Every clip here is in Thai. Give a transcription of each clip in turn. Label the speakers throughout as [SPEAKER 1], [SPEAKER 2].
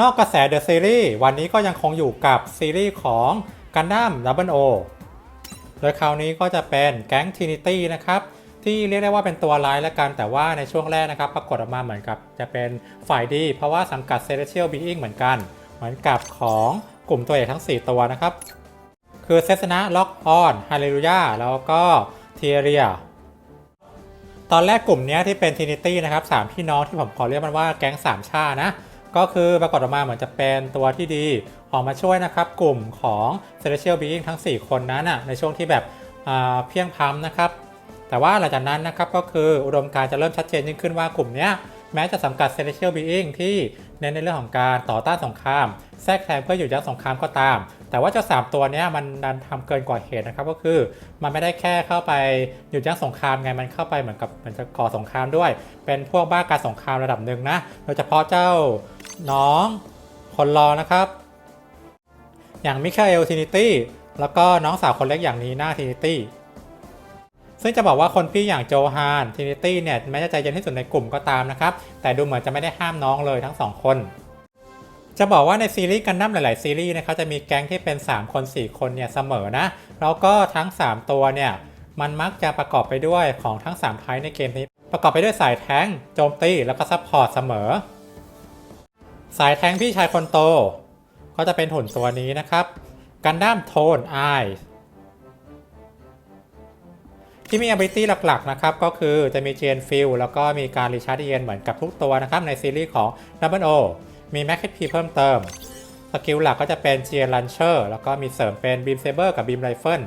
[SPEAKER 1] นอกกระแสเดอะซีรีส์วันนี้ก็ยังคงอยู่กับซีรีส์ของกันดั้มดับเบิลโอโดยคราวนี้ก็จะเป็นแก๊งทินิตี้นะครับที่เรียกได้ว่าเป็นตัวร้ายแล้วกันแต่ว่าในช่วงแรกนะครับ ปรากฏออกมาเหมือนกับจะเป็นฝ่ายดี เพราะว่าสังกัด Celestial Being เหมือนกัน เหมือนกับของกลุ่มตัวเอกทั้ง 4 ตัวนะครับ คือเซสนะล็อกออนฮาเลลูยาแล้วก็เทียเรียตอนแรกกลุ่มนี้ที่เป็นทินิตี้นะครับสามพี่น้องที่ผมขอเรียกมันว่าแก๊งสามชานะ ก็คือปรากฏออกมาเหมือนจะเป็นตัวที่ดีออกมาช่วยนะครับ กลุ่มของ Celestial Being ทั้ง 4 คนนั้นนะในช่วงที่แบบเพียงพ้ำนะครับ แต่ว่าหลังจากนั้นนะครับก็คืออุดมการจะเริ่มชัดเจนยิ่งขึ้นว่ากลุ่มนี้แม้จะสังกัด Celestial Being ที่เน้นในเรื่องของการต่อต้านสงคราม แทรกแซงเพื่อหยุดยั้งสงครามก็ตาม แต่ว่าเจ้าสามตัวนี้มันดันทำเกินกว่าเหตุนะครับ ก็คือมันไม่ได้แค่เข้าไปหยุดยั้งสงครามไงมันเข้าไปเหมือนกับมือนจะก่อสงครามด้วย เป็นพวกบ้าการสงครามระดับหนึ่งนะโดยเฉพาะเจ้า น้อง คนรอนะครับ อย่างมิคาเอลทินิตี้แล้วก็น้องสาวคนเล็กอย่างนีน่าทินิตี้ซึ่งจะบอกว่าคนพี่อย่างโจฮานทินิตี้เนี่ยแม้จะใจเย็นที่สุดในกลุ่มก็ตามนะครับ แต่ดูเหมือนจะไม่ได้ห้ามน้องเลยทั้งสองคน จะบอกว่าในซีรีส์กันดั้มหลาย ๆ ซีรีส์นะครับจะมีแก๊งที่เป็น 3 คน 4 คนเนี่ยเสมอนะ แล้วก็ทั้ง 3 ตัวเนี่ยมันมักจะประกอบไปด้วยของทั้ง3ไทป์ในเกมนี้ ประกอบไปด้วยสายแท้งโจมตีแล้วก็ซัพพอร์ตเสมอ สายแทงพี่ชายคนโต ก็จะเป็นหุ่นตัวนี้นะครับกันดั้มโทนไอที่มี ability หลักๆ นะครับ ก็คือจะมี Gen f i l แล้วก็มีการรีชาร์จเอนเหมือนกับทุกตัวนะครับ ในซีรีส์ของ Double O มี Max HP เพิ่มเติม สกิลหลักก็จะเป็น Gen Launcher แล้วก็มีเสริมเป็น Beam Saber กับ Beam Rifle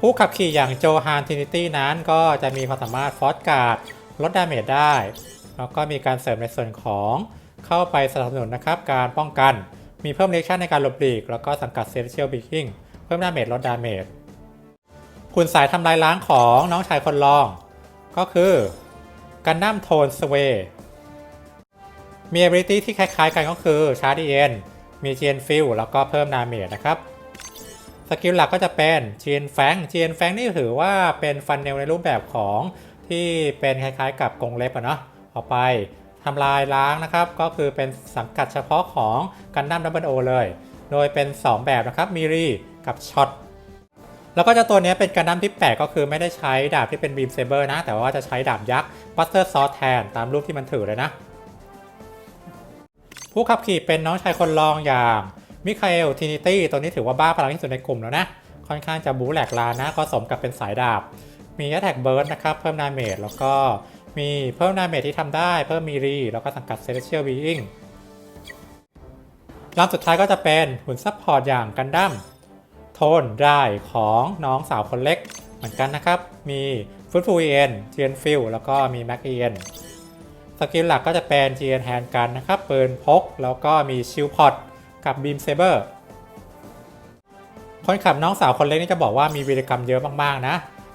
[SPEAKER 1] ผู้ขับขี่อย่างโจฮานทินิตี้นั้นก็จะมีความสามารถฟอสการ์ดลดดาเมจได้ แล้วก็มีการเสริมในส่วนของ เข้าไปสนับสนุนนะครับการป้องกัน มีเพิ่มเลคชั่นในการหลบหลีก แล้วก็สังกัด Celestial Being เพิ่มดาเมจลดดาเมจคุณสายทำลายล้างของน้องชายคนรอง ก็คือกันดั้มโทนสเวมี ability ที่คล้ายๆกันก็คือชาร์ดีเอ็นมีเจนฟิลแล้วก็เพิ่มดาเมจนะครับสกิลหลักก็จะเป็นเจนแฟงเจนแฟงนี่ถือว่าเป็นฟันเนลในรูปแบบของที่เป็นคล้ายๆกับกรงเล็บอะเนาะเอาไป ทำลายล้างนะครับ ก็คือเป็นสังกัดเฉพาะของกันดั้มดับเบิลโอเลย โดยเป็น 2 แบบนะครับมีรีกับช็อตแล้วก็จะตัวนี้เป็นการดั้มที่แปลกก็คือไม่ได้ใช้ดาบที่เป็นบีมเซเบอร์นะ แต่ว่าจะใช้ดาบยักษ์บัสเตอร์ซอแทนตามรูปที่มันถือเลยนะ ผู้ขับขี่เป็นน้องชายคนรองอย่างมิคาเอลทินิตี้ตัวนี้ถือว่าบ้าพลังที่สุดในกลุ่มแล้วนะ ค่อนข้างจะบู๊แหลกลานนะ ก็สมกับเป็นสายดาบ มีแอ t แทกเบิร์ดนะครับ เพิ่มดาเมจแล้วก็ มีเพิ่มดาเมจที่ทำได้ เพิ่มมีรี แล้วก็สังกัดเซเลเชียลบีอิงลำสุดท้ายก็จะเป็นหุ่นซัพพอร์ตอย่างกันดั้มโทนได้ของน้องสาวคนเล็กเหมือนกันนะครับ มีฟุตฟูเอ็นเจียนฟิลแล้วก็มีแม็กเอ็นสกิลหลักก็จะเป็นเจียนแฮนกันนะครับปืนพก แล้วก็มีชิลพอตกับบีมเซเบอร์คนขับน้องสาวคนเล็กนี่จะบอกว่ามีวีรกรรมเยอะมากๆนะ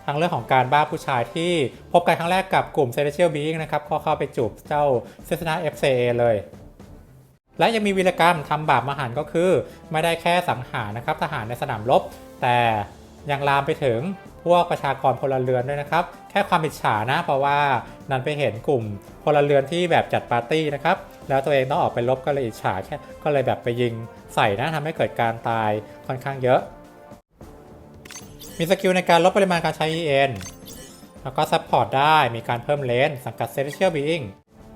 [SPEAKER 1] ทั้งเรื่องของการบ้าผู้ชายที่พบกันครั้งแรกกับกลุ่ม Celestial Being นะครับก็เข้าไปจูบเจ้าเซสนา FCA เลยและยังมีวีรกรรมทำบาปมหันก็คือ ไม่ได้แค่สังหารนะครับทหารในสนามรบ แต่ยังลามไปถึงพวกประชากรพลเรือนด้วยนะครับ แค่ความอิจฉานะเพราะว่านันไปเห็นกลุ่มพลเรือนที่แบบจัดปาร์ตี้นะครับแล้วตัวเองต้องออกไปลบก็เลยอิจฉาแค่ก็เลยแบบไปยิงใส่นะทำให้เกิดการตายค่อนข้างเยอะ มีสกิลในการลดปริมาณการใช้ EN แล้วก็ซัพพอร์ตได้มีการเพิ่มเลนสังกัด Celestial Being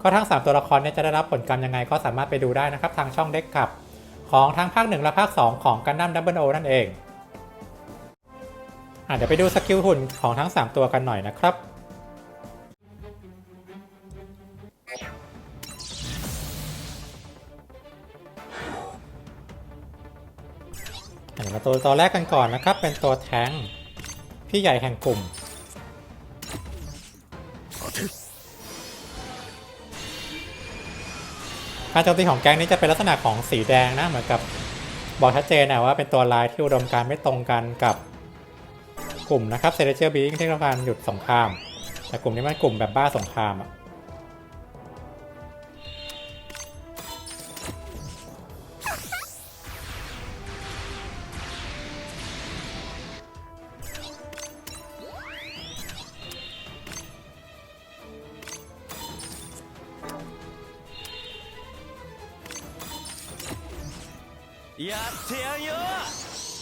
[SPEAKER 1] ก็ทั้ง 3 ตัวละครเนี่ยจะได้รับผลกรรมยังไงก็สามารถไปดูได้นะครับ ทางช่องเด็กขับ ของทั้งภาค 1 และภาค 2 ของกันดั้มดับเบิลโอนั่นเองอเดี๋ยวไปดูสกิลหุ่นของทั้ง 3 ตัวกันหน่อยนะครับ มาตัวตัวแรกกันก่อนนะครับ เป็นตัวแทง พี่ใหญ่แห่งกลุ่ม การโจมตีของแก๊งนี้จะเป็นลักษณะของสีแดงนะเหมือนกับบอกชัดเจนนะว่าเป็นตัวลายที่อุดมการไม่ตรงกันกับกลุ่มนะครับเซเลเชียลบีที่ต้องการหยุดสงคราม แต่กลุ่มนี้มันกลุ่มแบบบ้าสงครามอะ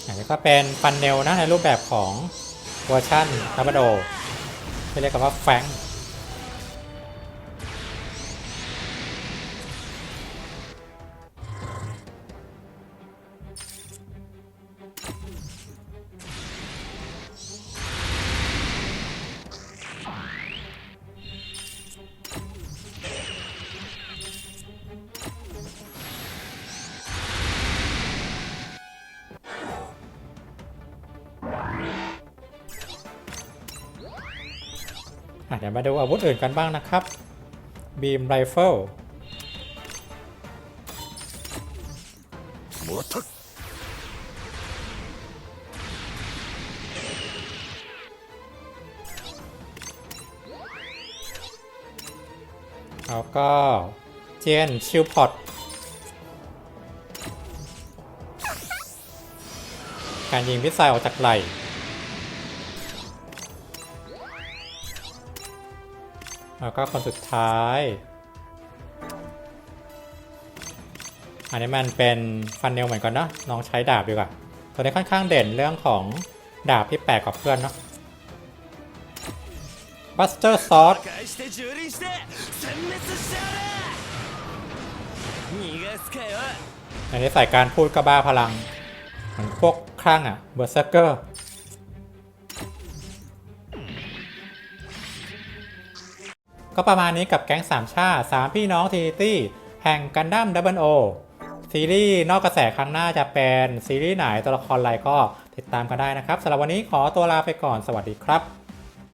[SPEAKER 1] อันนี้ก็เป็นฟันเนลนะในรูปแบบของเวอร์ชันดับเบิลโดที่เรียกกันว่าแฟง เดี๋ยวมาดูอาวุธอื่นกันบ้างนะครับบีมไรเฟิลแล้วก็เจนชิลพอตการยิงพิซซ่าออกจากไหล่ แล้วก็คนสุดท้าย อันนี้มันเป็นฟันเนลเหมือนกันเนาะน้องใช้ดาบดีกว่า ตัวนี้ค่อนข้างเด่นเรื่องของดาบที่แปลกกว่าเพื่อนเนาะ Buster Sword อันนี้ใส่การพูดก็บ้าพลัง เหมือนพวกคลั่งอะเบอร์เซอร์ ก็ประมาณนี้กับแก๊งสามชาติสามพี่น้องทีตี้แห่งกันดั้มดับเบิลโอซีรีส์นอกกระแสครั้งหน้าจะเป็นซีรีส์ไหนตัวละครอะไรก็ติดตามกันได้นะครับสำหรับวันนี้ขอตัวลาไปก่อนสวัสดีครับ